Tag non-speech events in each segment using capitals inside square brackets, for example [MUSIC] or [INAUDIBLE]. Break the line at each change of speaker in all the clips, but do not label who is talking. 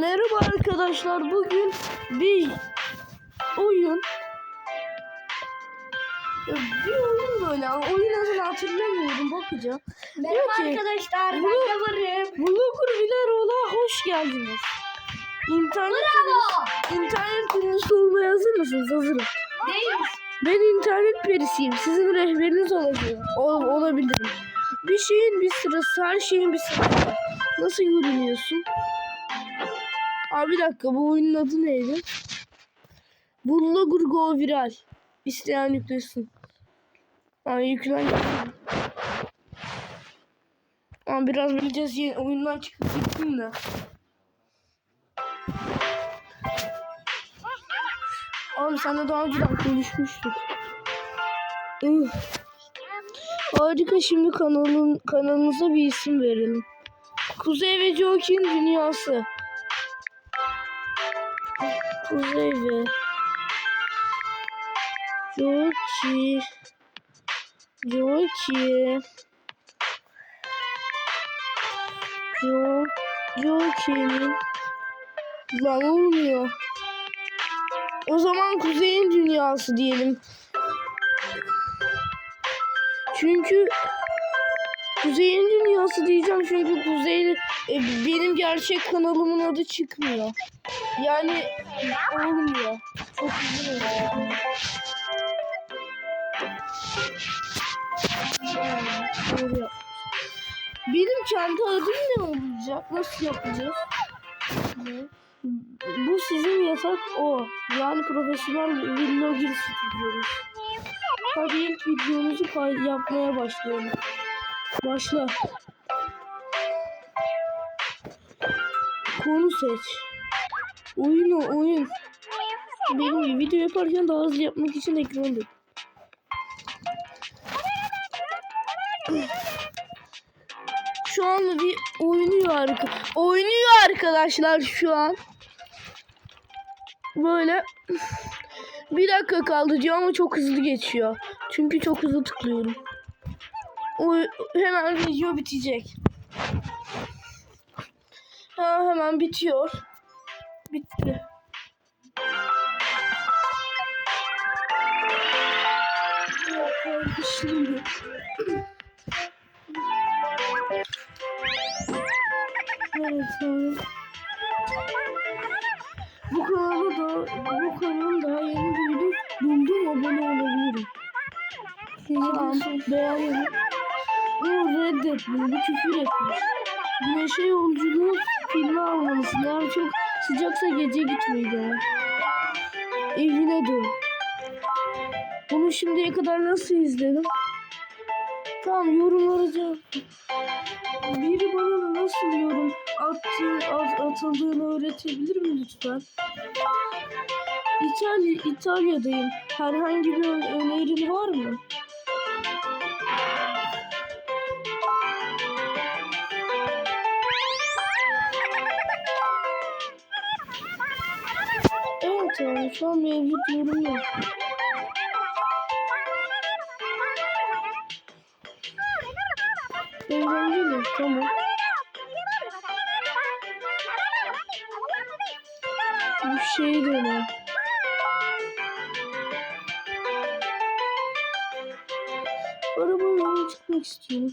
Merhaba arkadaşlar. Bugün bir oyun bir oyun böyle. Oyun adını hatırlamıyorum. Bakacağım.
Merhaba
Diyor ki,
arkadaşlar ben de varım.
Blogger Vilaro'la hoş geldiniz. İnternet
Bravo.
internet perisi olmaya hazır mısınız? Hazırım.
Değiliz.
Ben internet perisiyim. Sizin rehberiniz olabilirim. Ol, olabilirim. Bir şeyin bir sırası, her şeyin bir sırası. Nasıl görünüyorsun? Abi bir dakika bu oyunun adı neydi? Blogger Go Viral. İsteyen yüklesin. Aa yüklen. Aa biraz bileceğiz yeni oyundan çıkıp gittim de. Abi seninle daha önceden konuşmuştuk. Üf. Harika şimdi kanalın kanalımıza bir isim verelim. Kuzey ve Jokin Dünyası. Kuzey ve Joki Joki Jo Joki'nin Lan olmuyor. O zaman Kuzey'in dünyası diyelim. Çünkü Kuzey'in dünyası diyeceğim çünkü Kuzey e, benim gerçek kanalımın adı çıkmıyor. Yani olmuyor. Çok yapmış. Benim kendi adım ne olacak? Nasıl yapacağız? Bu sizin yasak o. Yani profesyonel vlogger stüdyomuz. Hadi ilk videomuzu yapmaya başlayalım. Başla. Konu seç. Oyunu oyun. Benim video yaparken daha hızlı yapmak için ekranı dök. Şu an bir oynuyor arka. Oynuyor arkadaşlar şu an. Böyle bir dakika kaldı diyor ama çok hızlı geçiyor. Çünkü çok hızlı tıklıyorum. Hemen video bitecek. Ha, hemen bitiyor. Bitti. Şimdi. Evet, evet. Bu kanala da bu kanalın daha yeni duydum. Buldum abone olabilirim. Tamam beğendim. O reddetmiyor. Bu küfür etmiş. Güneşe yolculuğu filmi almalısın. Eğer çok sıcaksa gece gitmeyi dene. Evine dön. Bunu şimdiye kadar nasıl izledim? Tamam yorumlara cevap. Biri bana nasıl yorum attı, at, atıldığını öğretebilir mi lütfen? İtalya, İtalya'dayım. Herhangi bir önerin var mı? Abi şu an mevcut yorum yok. Eğlenceli tamam. Bu şey dene. Arabayla çıkmak istiyorum.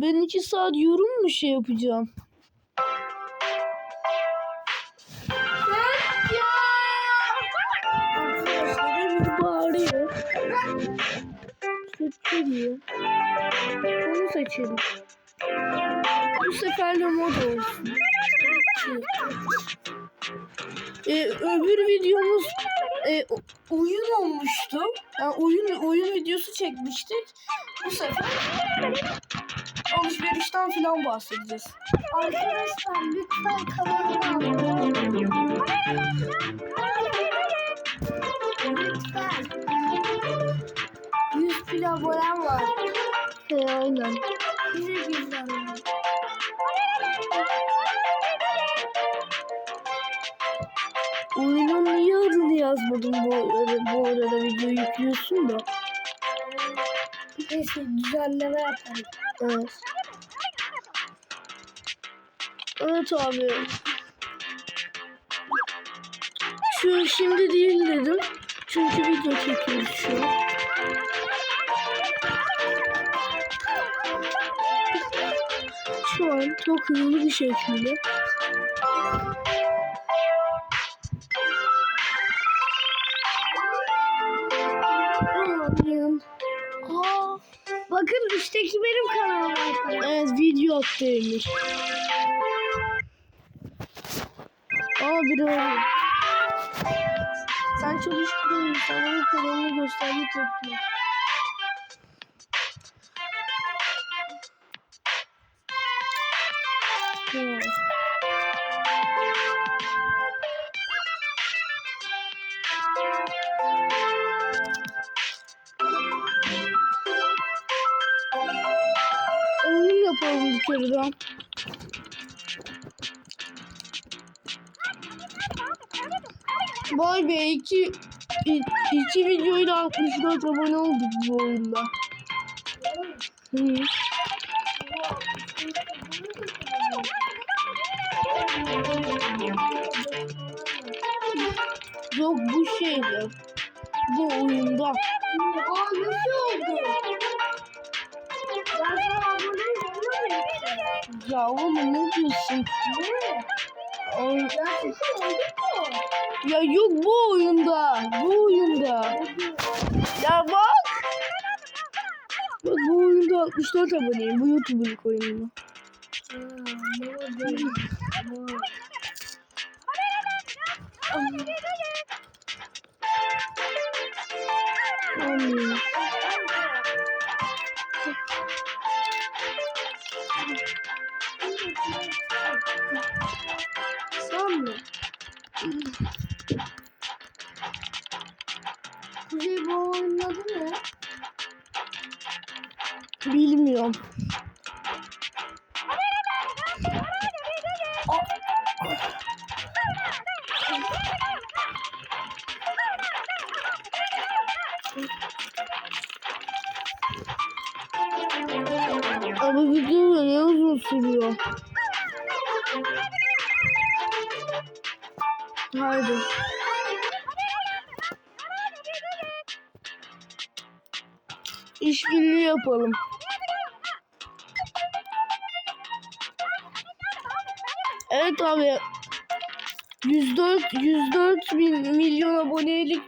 Ben iki saat yorum mu şey yapacağım? Bağırıyor. Sütlü diyor. Onu seçelim. Bu sefer de mod olsun. Ee, öbür videomuz e, oyun olmuştu. Yani oyun oyun videosu çekmiştik. Bu sefer alışverişten falan bahsedeceğiz.
Arkadaşlar lütfen kanalıma abone Neyse düzenleme yapalım.
Evet. Evet abi. Şu şimdi değil dedim. Çünkü video çekiyoruz şu an. Şu an çok hızlı bir şekilde. Video attıymış. Aa biri var. Sen çalıştığın insanların kanalını gösterdiği tepki. Yapalım bir kere ben. Vay be iki, iki videoyla 64 abone olduk bu oyunda. Hı. Yok bu şeydi. Bu oyunda.
Aa nasıl
Ya oğlum ne diyorsun?
Ne?
Ay,
Gerçekten oldu mu?
ya yok bu oyunda. Bu oyunda. Ya bak. Bak bu oyunda 64 aboneyim. Bu
ne oldu?
Anlıyorum. Abi video ne uzun sürüyor. Haydi. İşbirliği yapalım. Evet abi. 104 104 bin, milyon abonelik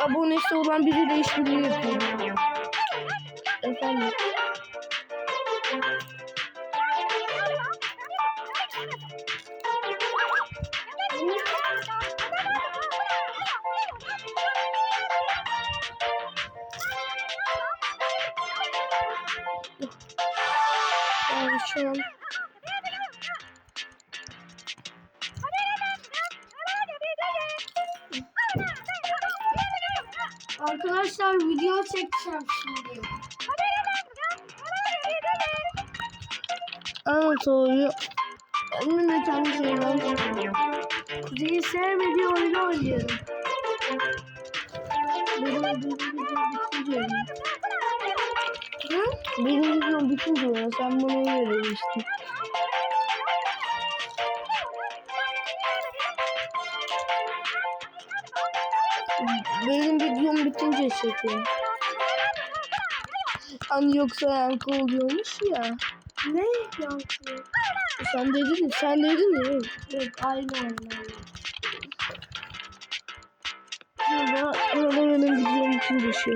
abonesi olan biriyle işbirliği yapıyorum. Efendim.
Arkadaşlar video çekeceğim şimdi.
Evet abi. Benim de kendi şeyden.
Kuzey'i sevmediği oyunu oynuyorum.
Benim videom? Benim videom bitince oyna. Sen bana öyle demiştin. Benim videom bitince çekiyorum. Hani yoksa yankı oluyormuş ya.
Ne yankı?
Sen dedin, sen dedin ya.
Yok aynı oyun.
Burada, benim videom bitince şey.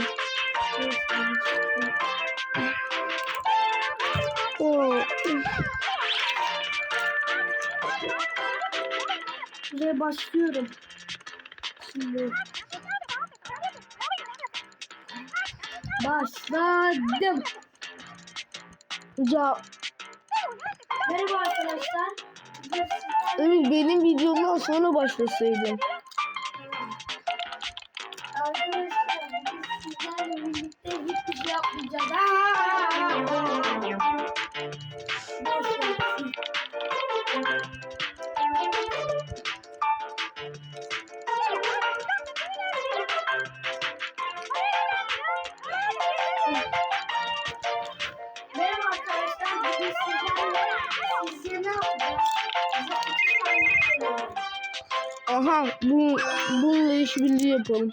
Oo.
Kuzey başlıyorum. Şimdi. Başladım.
Ya
Merhaba arkadaşlar.
Emir benim videomdan sonra başlasaydın.
Arkadaşlar bugün sizlerle birlikte hiçbir şey yapmayacağız. Aa!
Aha bu bununla işbirliği yapalım.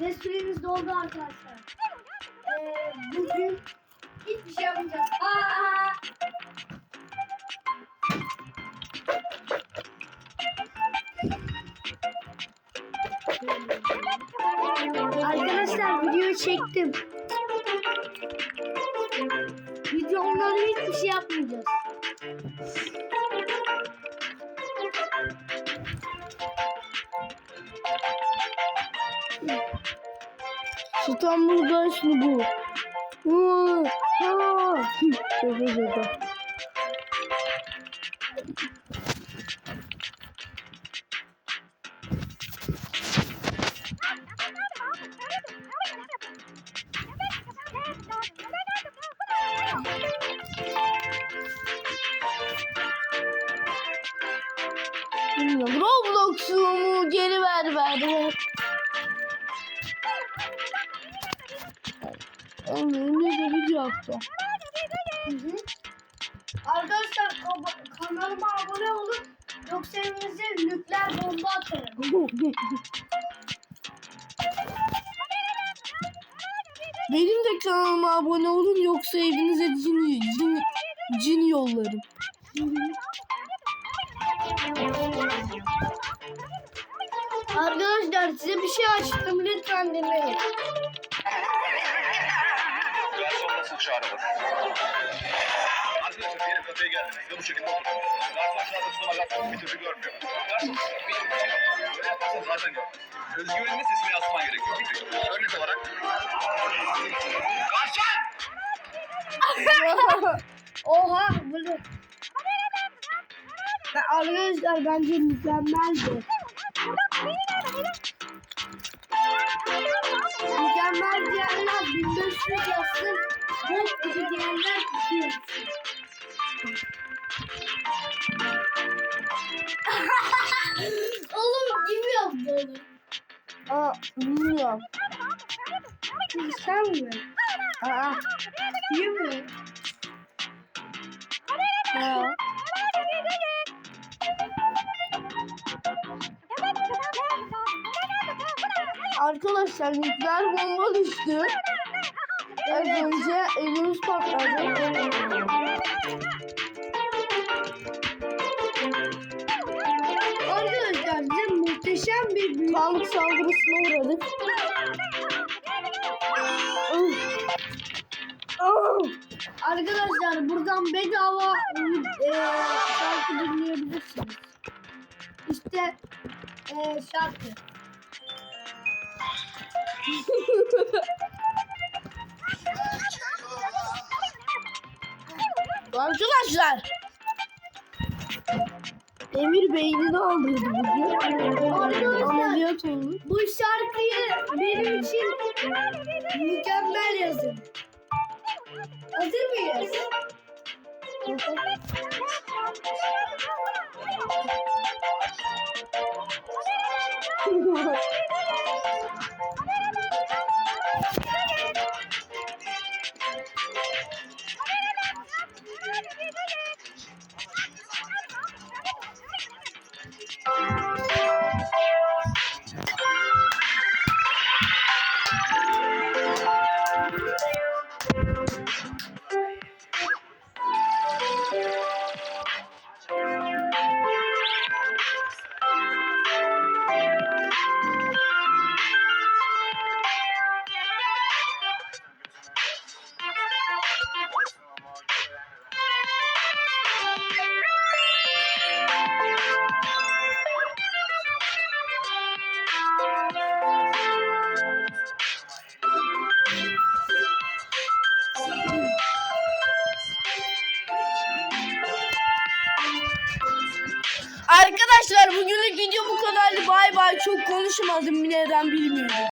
Ve süremiz doldu arkadaşlar. Ee, bugün hiçbir şey yapmayacağız. Aa! Videomda hiçbir şey yapmayacağız.
İstanbul Guys mı bu? Aa, aa. Şaka şaka. Bilmiyorum. Roblox'umu geri ver ver. Oğlum ne video yaptı.
Arkadaşlar kanalıma abone olun. Yoksa evinize nükleer bomba atarım.
Benim de kanalıma abone olun yoksa evinize cin, cin, cin yollarım.
Arkadaşlar size bir şey açtım lütfen dinleyin.
Garson nasıl çağrılır? Arkadaşlar diyelim kafeye geldiniz ve bu şekilde oturdunuz. Garson şu anda tutuma kalkmış bir türlü görmüyor. Garson benim böyle yaparsan zaten gör. Özgüvenine sesini yansıman gerekiyor. Bir tek. Örnek olarak. Garson!
Oha bunu. Arkadaşlar bence mükemmeldi. Mükemmel diyenler 1500 yazsın. Bok gibi diyenler 200. Oğlum kim yaptı onu?
Aa, bilmiyorum.
Sen mi?
Aa,
Kim mi?
ya. Arkadaşlar nükleer bomba düştü. Az önce elimiz patladı.
Arkadaşlar bize muhteşem bir büyü.
Tank saldırısına uğradık.
Arkadaşlar buradan bedava e, şarkı dinleyebilirsiniz. İşte e, şarkı.
Arkadaşlar. Emir beynini aldırdı bugün. Ameliyat oldu.
Bu şarkıyı benim için mükemmel yazın. Hazır mıyız? [LAUGHS] Thank you.
Arkadaşlar bugünlük video bu kadardı. Bay bay. Çok konuşmadım neden bilmiyorum.